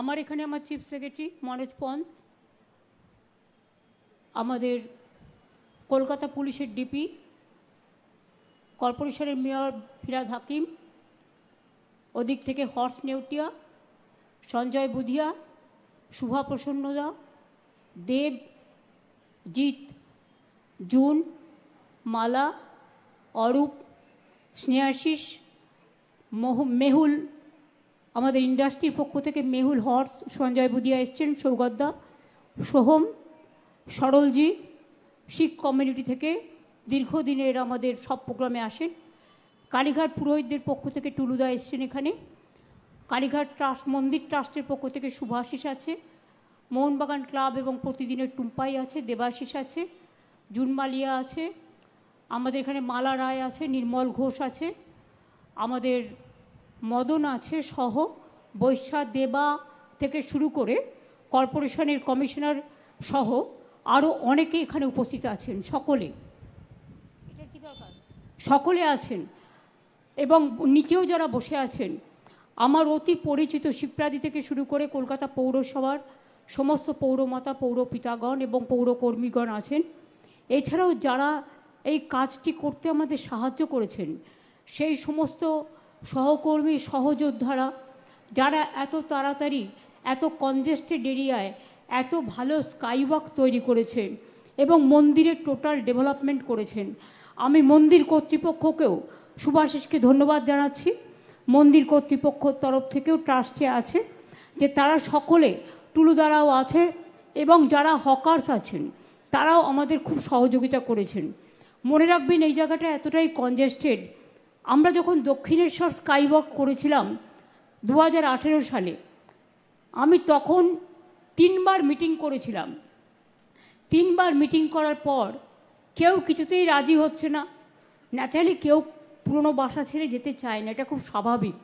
আমার এখানে আমার চিফ সেক্রেটারি মনোজ পন্থ, আমাদের কলকাতা পুলিশের ডিপি কর্পোরেশনের মেয়র ফিরাদ হাকিম, ওদিক থেকে হর্স নেউটিয়া, সঞ্জয় বুধিয়া, শুভা প্রসন্নদা দেব জিৎ, জুন, মালা, অরূপ, স্নেহাশিস, মোহ, মেহুল আমাদের ইন্ডাস্ট্রির পক্ষ থেকে মেহুল হর্স সঞ্জয় বুদিয়া এসছেন সৌগতদা সোহম, সরলজি, শিখ কমিউনিটি থেকে দীর্ঘদিনের আমাদের সব প্রোগ্রামে আসেন। কালীঘাট পুরোহিতদের পক্ষ থেকে টুলুদা এসছেন এখানে। কালীঘাট ট্রাস্ট মন্দির ট্রাস্টের পক্ষ থেকে শুভাশিস আছে। মোহনবাগান ক্লাব এবং প্রতিদিনের টুম্পাই আছে, দেবাশিস আছে, জুনমালিয়া আছে। আমাদের এখানে মালা রায় আছে, নির্মল ঘোষ আছে। আমাদের মদন আছে সহ বৈশা দেবা থেকে শুরু করে কর্পোরেশনের কমিশনার সহ আরও অনেকে এখানে উপস্থিত আছেন, সকলে। সকলে আছেন এবং নিচেও যারা বসে আছেন, আমার অতি পরিচিত শিবপ্রাদি থেকে শুরু করে কলকাতা পৌরসভার সমস্ত পৌরমাতা, পৌরপিতাগণ এবং পৌরকর্মীগণ আছেন। এছাড়াও যারা এই কাজটি করতে আমাদের সাহায্য করেছেন, সেই সমস্ত সহকর্মী, সহযোদ্ধারা, যারা এত তাড়াতাড়ি, এত কনজেস্টেড এরিয়ায় এত ভালো স্কাইওয়াক তৈরি করেছেন এবং মন্দিরের টোটাল ডেভেলপমেন্ট করেছেন। আমি মন্দির কর্তৃপক্ষকেও সুভাষিসকে ধন্যবাদ জানাচ্ছি। মন্দির কর্তৃপক্ষর তরফ থেকেও ট্রাস্টে আছে যে তারা সকলে টুলু টুলুদারাও আছে এবং যারা হকার্স আছেন, তারাও আমাদের খুব সহযোগিতা করেছেন। মনে রাখবেন এই জায়গাটা এতটাই কনজেস্টেড আমরা যখন দক্ষিণেশ্বর স্কাইওয়াক করেছিলাম দু হাজার আঠেরো সালে, আমি তখন তিনবার মিটিং করেছিলাম। তিনবার মিটিং করার পর কেউ কিছুতেই রাজি হচ্ছে না। ন্যাচারালি কেউ পুরনো বাসা ছেড়ে যেতে চায় না, এটা খুব স্বাভাবিক।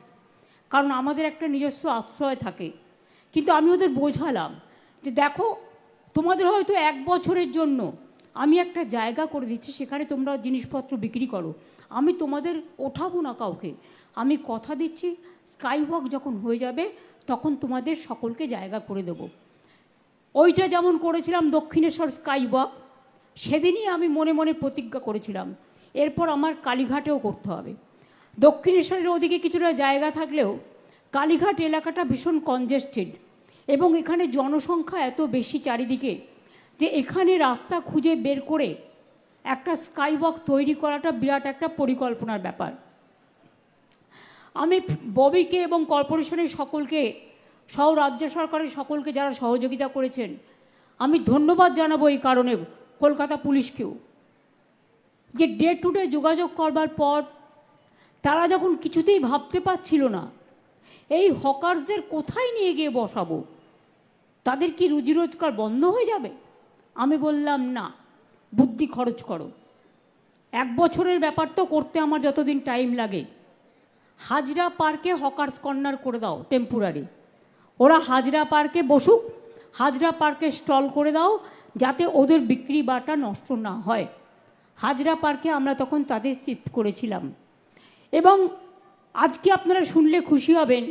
কারণ আমাদের একটা নিজস্ব আশ্রয় থাকে। কিন্তু আমি ওদের বোঝালাম যে দেখো, তোমাদের হয়তো এক বছরের জন্য আমি একটা জায়গা করে দিচ্ছি, সেখানে তোমরা জিনিসপত্র বিক্রি করো। আমি তোমাদের ওঠাবো না কাউকে। আমি কথা দিচ্ছি, স্কাইওয়াক যখন হয়ে যাবে, তখন তোমাদের সকলকে জায়গা করে দেবো। ওইটা যেমন করেছিলাম দক্ষিণেশ্বর স্কাইওয়াক, সেদিনই আমি মনে মনে প্রতিজ্ঞা করেছিলাম। এরপর আমার কালীঘাটেও করতে হবে। দক্ষিণেশ্বরের ওদিকে কিছুটা জায়গা থাকলেও কালীঘাট এলাকাটা ভীষণ কনজেস্টেড এবং এখানে জনসংখ্যা এত বেশি চারিদিকে যে এখানে রাস্তা খুঁজে বের করে একটা স্কাইওয়াক তৈরি করাটা বিরাট একটা পরিকল্পনার ব্যাপার। আমি ববিকে এবং কর্পোরেশনের সকলকে, সহ রাজ্য সরকারের সকলকে যারা সহযোগিতা করেছেন, আমি ধন্যবাদ জানাব এই কারণে কলকাতা পুলিশকেও। যে ডে টু ডে যোগাযোগ করবার পর তারা যখন কিছুতেই ভাবতে পারছিল না, এই হকার্সদের কোথায় নিয়ে গিয়ে বসাবো? তাদের কি রুজি রোজগার বন্ধ হয়ে যাবে? আমি বললাম, না, বুদ্ধি খরচ করো। এক বছরের ব্যাপার তো করতে আমার যতদিন টাইম লাগে। হাজরা পার্কে হকার্স কর্নার করে দাও টেম্পোরারি ওরা হাজরা পার্কে বসুক, হাজরা পার্কে স্টল করে দাও, যাতে ওদের বিক্রি বাটা নষ্ট না হয়। হাজরা পার্কে আমরা তখন তাদের শিফট করেছিলাম। এবং আজকে আপনারা শুনলে খুশি হবেন,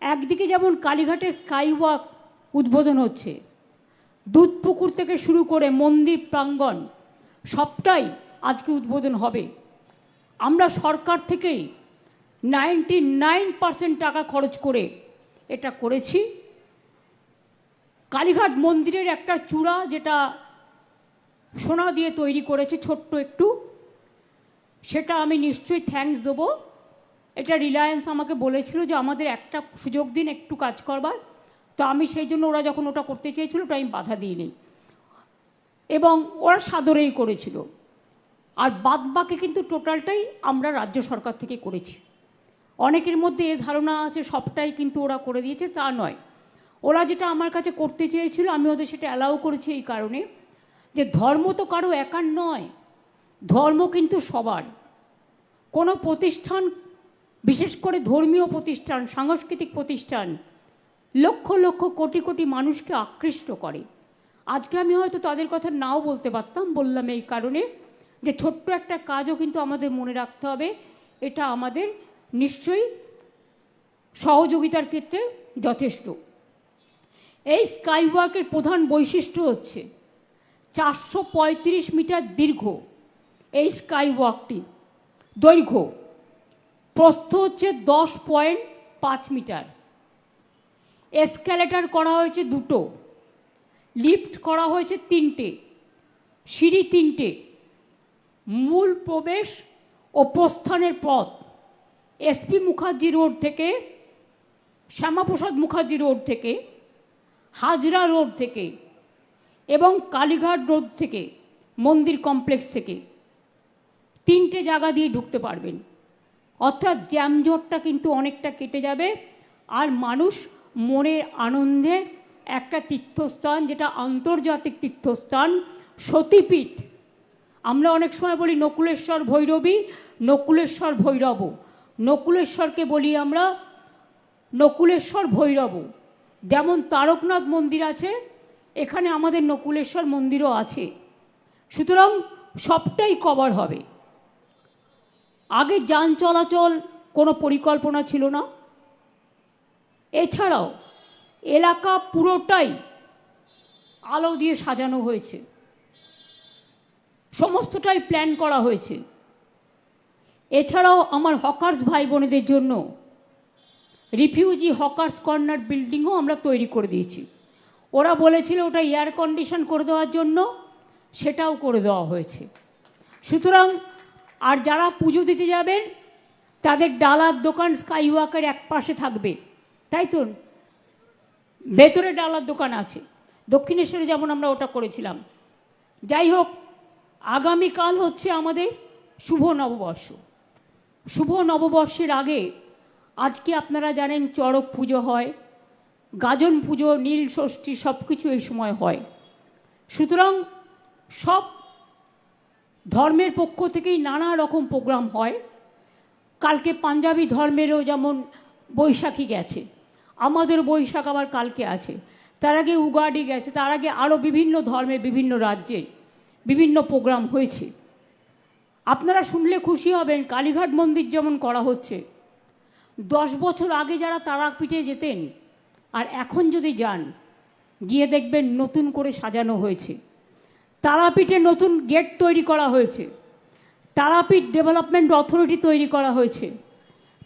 একদিকে যেমন কালীঘাটে স্কাইওয়াক উদ্বোধন হচ্ছে দুধপুকুর থেকে শুরু করে মন্দির প্রাঙ্গণ, সবটাই আজকে উদ্বোধন হবে। আমরা সরকার থেকেই নাইনটি নাইন পার্সেন্ট টাকা খরচ করে এটা করেছি। কালীঘাট মন্দিরের একটা চূড়া যেটা সোনা দিয়ে তৈরি করেছে, ছোট্ট একটু, সেটা আমি নিশ্চয়ই থ্যাঙ্কস দেবো। এটা রিলায়েন্স আমাকে বলেছিল যে আমাদের একটা সুযোগ দিন, একটু কাজ করবার। তো আমি সেই জন্য ওরা যখন ওটা করতে চেয়েছিল, ওটা আমি বাধা দিইনি। এবং ওরা সাদরেই করেছিল। আর বাদ বাকি কিন্তু টোটালটাই আমরা রাজ্য সরকার থেকে করেছি। অনেকের মধ্যে এ ধারণা আছে, সবটাই কিন্তু ওরা করে দিয়েছে, তা নয়। ওরা যেটা আমার কাছে করতে চেয়েছিল, আমি ওদের সেটা অ্যালাউ করেছি এই কারণে, যে ধর্ম তো কারও একার নয়, ধর্ম কিন্তু সবার। কোনো প্রতিষ্ঠান, বিশেষ করে ধর্মীয় প্রতিষ্ঠান, সাংস্কৃতিক প্রতিষ্ঠান লক্ষ লক্ষ কোটি কোটি মানুষকে আকৃষ্ট করে। আজকে আমি হয়তো তাদের কথা নাও বলতে পারতাম, বললাম এই কারণে যে ছোট্ট একটা কাজও কিন্তু আমাদের মনে রাখতে হবে। এটা আমাদের নিশ্চয়ই সহযোগিতার ক্ষেত্রে যথেষ্ট। এই স্কাইওয়াকের প্রধান বৈশিষ্ট্য হচ্ছে চারশো পঁয়ত্রিশ মিটার দীর্ঘ এই স্কাইওয়াকটি। দৈর্ঘ্য প্রস্থ হচ্ছে দশ পয়েন্ট পাঁচ মিটার। এসক্যালেটার করা হয়েছে দুটো। লিফট করা হয়েছে তিনটে। সিঁড়ি তিনটে। মূল প্রবেশ ও প্রস্থানের পথ। এসপি মুখার্জি রোড থেকে, শ্যামাপ্রসাদ মুখার্জি রোড থেকে, হাজরা রোড থেকে এবং কালীঘাট রোড থেকে, মন্দির কমপ্লেক্স থেকে। তিনটে জায়গা দিয়ে ঢুকতে পারবেন। অর্থাৎ জ্যামজটটা কিন্তু অনেকটা কেটে যাবে আর মানুষ মনের আনন্দে একটা তীর্থস্থান, যেটা আন্তর্জাতিক তীর্থস্থান, সতীপীঠ। আমরা অনেক সময় বলি নকুলেশ্বর ভৈরবী, নকুলেশ্বর ভৈরব নকুলেশ্বরকে বলি আমরা নকুলেশ্বর ভৈরব যেমন তারকনাথ মন্দির আছে, এখানে আমাদের নকুলেশ্বর মন্দিরও আছে। সুতরাং সবটাই কভার হবে। আগে যান চলাচল কোনো পরিকল্পনা ছিল না। এছাড়াও এলাকা পুরোটাই আলো দিয়ে সাজানো হয়েছে। সমস্তটাই প্ল্যান করা হয়েছে। এছাড়াও আমার হকার্স ভাই বোনেদের জন্য রিফিউজি হকার্স কর্নার বিল্ডিংও আমরা তৈরি করে দিয়েছি। ওরা বলেছিল ওটা এয়ার কন্ডিশন করে দেওয়ার জন্য সেটাও করে দেওয়া হয়েছে। সুতরাং আর যারা পুজো দিতে যাবেন, তাদের ডালার দোকান স্কাই ওয়াকের এক পাশে থাকবে। তাই তো? ভেতরে ডালার দোকান আছে। দক্ষিণেশ্বরে যেমন আমরা ওটা করেছিলাম। যাই হোক, আগামীকাল হচ্ছে আমাদের শুভ নববর্ষ। শুভ নববর্ষের আগে আজকে আপনারা জানেন চড়ক পুজো হয়, গাজন পুজো, নীল ষষ্ঠী সব কিছু এই সময় হয়। সুতরাং সব ধর্মের পক্ষ থেকেই নানা রকম প্রোগ্রাম হয়। কালকে পাঞ্জাবি ধর্মেরও যেমন বৈশাখী গেছে। আমাদের বৈশাখ আবার কালকে আছে। তার আগে উগাডি গেছে, তার আগে আরও বিভিন্ন ধর্মে বিভিন্ন রাজ্যে বিভিন্ন প্রোগ্রাম হয়েছে। আপনারা শুনলে খুশি হবেন, কালীঘাট মন্দির যেমন করা হচ্ছে। দশ বছর আগে যারা তারাপীঠে যেতেন, আর এখন যদি যান, গিয়ে দেখবেন নতুন করে সাজানো হয়েছে। তারাপীঠে নতুন গেট তৈরি করা হয়েছে। তারাপীঠ ডেভেলপমেন্ট অথরিটি তৈরি করা হয়েছে।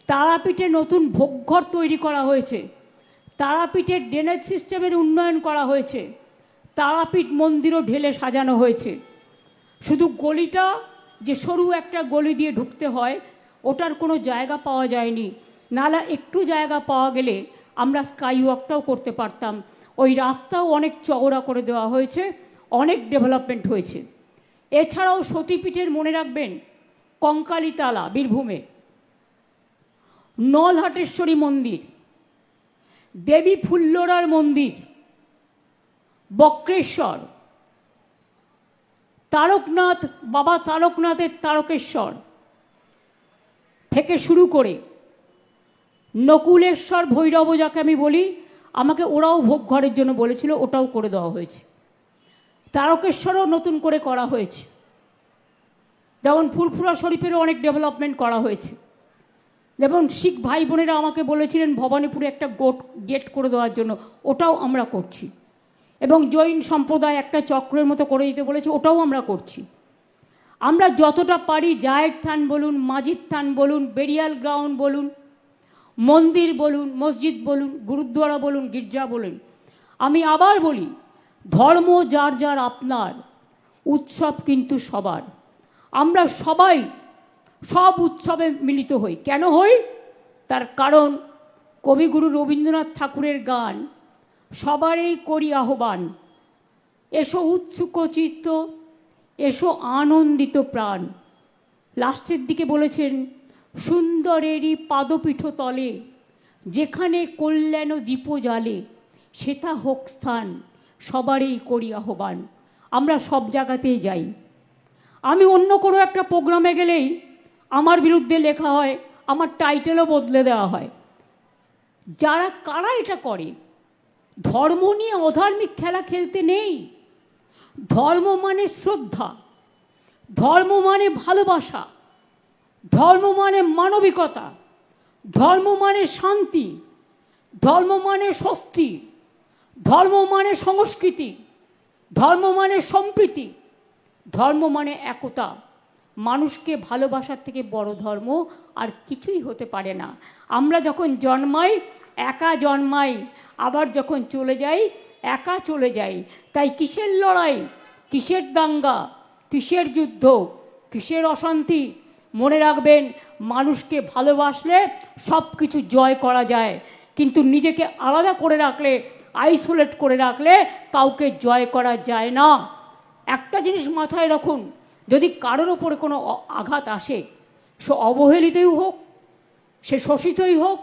তারাপীঠে নতুন ভোগঘর তৈরি করা হয়েছে। তারাপীঠের ড্রেনেজ সিস্টেমের উন্নয়ন করা হয়েছে। তারাপীঠ মন্দিরও ঢেলে সাজানো হয়েছে। শুধু গলিটা, যে সরু একটা গলি দিয়ে ঢুকতে হয়, ওটার কোনো জায়গা পাওয়া যায়নি। নালা একটু জায়গা পাওয়া গেলে আমরা স্কাই ওয়াকটাও করতে পারতাম। ওই রাস্তাও অনেক চওড়া করে দেওয়া হয়েছে, অনেক ডেভেলপমেন্ট হয়েছে। এছাড়াও সতীপীঠের মনে রাখবেন, কঙ্কালীতলা, বীরভূমে। নলহাটেশ্বরী মন্দির। দেবী ফুল্লরার মন্দির, বক্রেশ্বর, তারকনাথ, বাবা তারকনাথের তারকেশ্বর থেকে শুরু করে নকুলেশ্বর ভৈরব যাকে আমি বলি, আমাকে ওরাও ভোগ ঘরের জন্য বলেছিল, ওটাও করে দেওয়া হয়েছে। তারকেশ্বরও নতুন করে করা হয়েছে। যেমন ফুরফুরা শরীফেরও অনেক ডেভেলপমেন্ট করা হয়েছে। যেমন শিখ ভাই বোনেরা আমাকে বলেছিলেন, ভবানীপুরে একটা গোট গেট করে দেওয়ার জন্য। ওটাও আমরা করছি। এবং জৈন সম্প্রদায় একটা চক্রের মতো করে দিতে বলেছে, ওটাও আমরা করছি। আমরা যতটা পারি জায়ের থান বলুন, মাজিদ থান বলুন বেরিয়াল গ্রাউন্ড বলুন, মন্দির বলুন, মসজিদ বলুন, গুরুদ্বারা বলুন, গির্জা বলুন। আমি আবার বলি, ধর্ম যার যার আপনার, উৎসব কিন্তু সবার। আমরা সবাই সব উৎসবে মিলিত হই। কেন হই? তার কারণ কবিগুরু রবীন্দ্রনাথ ঠাকুরের গান, সবারই করি আহ্বান। এসো উৎসুক চিত্ত, এসো আনন্দিত প্রাণ। লাস্টের দিকে বলেছেন, সুন্দরেরই পাদপীঠ তলে, যেখানে কল্যাণ দীপ জালে সেটা হোক স্থান, সবারই করি আহ্বান। আমরা সব জায়গাতেই যাই। আমি অন্য কোনো একটা প্রোগ্রামে গেলেই আমার বিরুদ্ধে লেখা হয়, আমার টাইটেলও বদলে দেওয়া হয়। যারা, কারা এটা করে? ধর্ম নিয়ে অধার্মিক খেলা খেলতে নেই। ধর্ম মানে শ্রদ্ধা, ধর্ম মানে ভালোবাসা, ধর্ম মানে মানবিকতা, ধর্ম মানে শান্তি, ধর্ম মানে স্বস্তি, ধর্ম মানে সংস্কৃতি, ধর্ম মানে সম্প্রীতি, ধর্ম মানে একতা। মানুষকে ভালোবাসার থেকে বড় ধর্ম আর কিছুই হতে পারে না। আমরা যখন জন্মাই, একা জন্মাই, আবার যখন চলে যাই, একা চলে যাই, তাই কিসের লড়াই? কিসের দাঙ্গা? কিসের যুদ্ধ? কিসের অশান্তি? মনে রাখবেন, মানুষকে ভালোবাসলে সব কিছু জয় করা যায়, কিন্তু নিজেকে আলাদা করে রাখলে, আইসোলেট করে রাখলে কাউকে জয় করা যায় না। একটা জিনিস মাথায় রাখুন যদি কারোর ওপরে কোনো আঘাত আসে, সে অবহেলিতই হোক, সে শোষিতই হোক,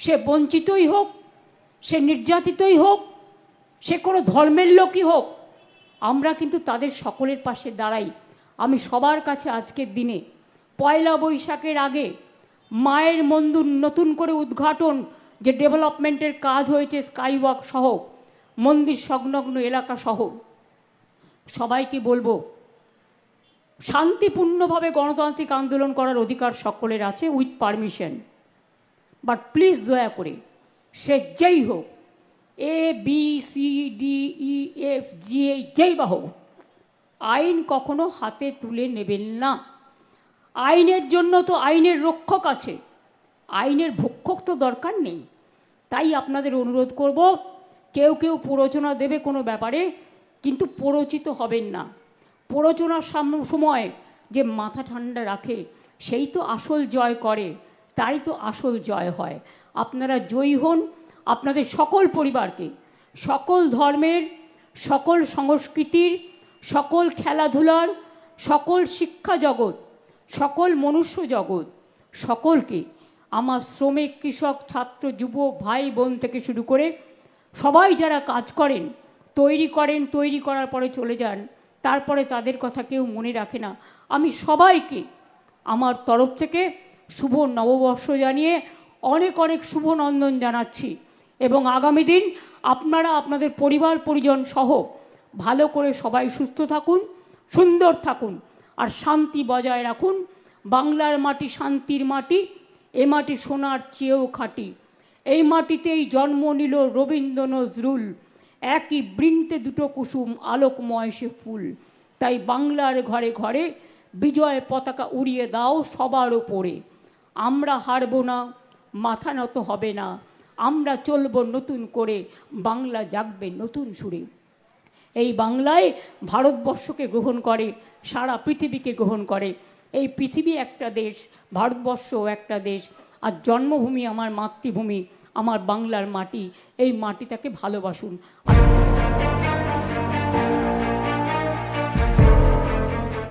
সে বঞ্চিতই হোক, সে নির্যাতিতই হোক, সে কোনো ধর্মের লোকই হোক, আমরা কিন্তু তাদের সকলের পাশে দাঁড়াই। আমি সবার কাছে আজকের দিনে পয়লা বৈশাখের আগে মায়ের মন্দির নতুন করে উদ্ঘাটন যে ডেভেলপমেন্টের কাজ হয়েছে স্কাইওয়াক সহ, মন্দির সংলগ্ন এলাকা সহ, সবাইকে বলব শান্তিপূর্ণভাবে গণতান্ত্রিক আন্দোলন করার অধিকার সকলের আছে উইথ পারমিশন বাট প্লিজ দয়া করে, সে যেই হোক A B C D E F G এই যেই বা হোক, আইন কখনো হাতে তুলে নেবেন না। আইনের জন্য তো আইনের রক্ষক আছে, আইনের ভক্ষক তো দরকার নেই। তাই আপনাদের অনুরোধ করব, কেউ কেউ প্ররোচনা দেবে কোনো ব্যাপারে, কিন্তু প্ররোচিত হবেন না। প্ররোচনার সাম- সময় যে মাথা ঠান্ডা রাখে, সেই তো আসল জয় করে, তারই তো আসল জয় হয়। আপনারা জয়ী হন আপনাদের সকল পরিবারকে, সকল ধর্মের, সকল সংস্কৃতির, সকল খেলাধুলার, সকল শিক্ষা জগৎ, সকল মনুষ্য জগৎ, সকলকে আমার শ্রমিক, কৃষক, ছাত্র যুব ভাই, বোন থেকে শুরু করে সবাই যারা কাজ করেন, তৈরি করেন, তৈরি করার পরে চলে যান তারপরে তাদের কথা কেউ মনে রাখে না। আমি সবাইকে আমার তরফ থেকে শুভ নববর্ষ জানিয়ে অনেক অনেক শুভ নন্দন জানাচ্ছি। এবং আগামী দিন আপনারা, আপনাদের পরিবার, পরিজন সহ ভালো করে সবাই সুস্থ থাকুন, সুন্দর থাকুন, আর শান্তি বজায় রাখুন। বাংলার মাটি শান্তির মাটি, এ মাটি সোনার চেয়েও খাঁটি। এই মাটিতেই জন্ম নিল রবীন্দ্র নজরুল একই বৃন্তে দুটো কুসুম আলোকময় সে ফুল। তাই বাংলার ঘরে ঘরে বিজয় পতাকা উড়িয়ে দাও সবার ওপরে আমরা হারব না, মাথা নত হবে না, আমরা চলব নতুন করে, বাংলা জাগবে নতুন সুরে। এই বাংলায় ভারতবর্ষকে গ্রহণ করে, সারা পৃথিবীকে গ্রহণ করে। এই পৃথিবী একটা দেশ, ভারতবর্ষও একটা দেশ। আর জন্মভূমি আমার মাতৃভূমি। আমার বাংলার মাটি এই মাটিটাকে ভালোবাসুন। আর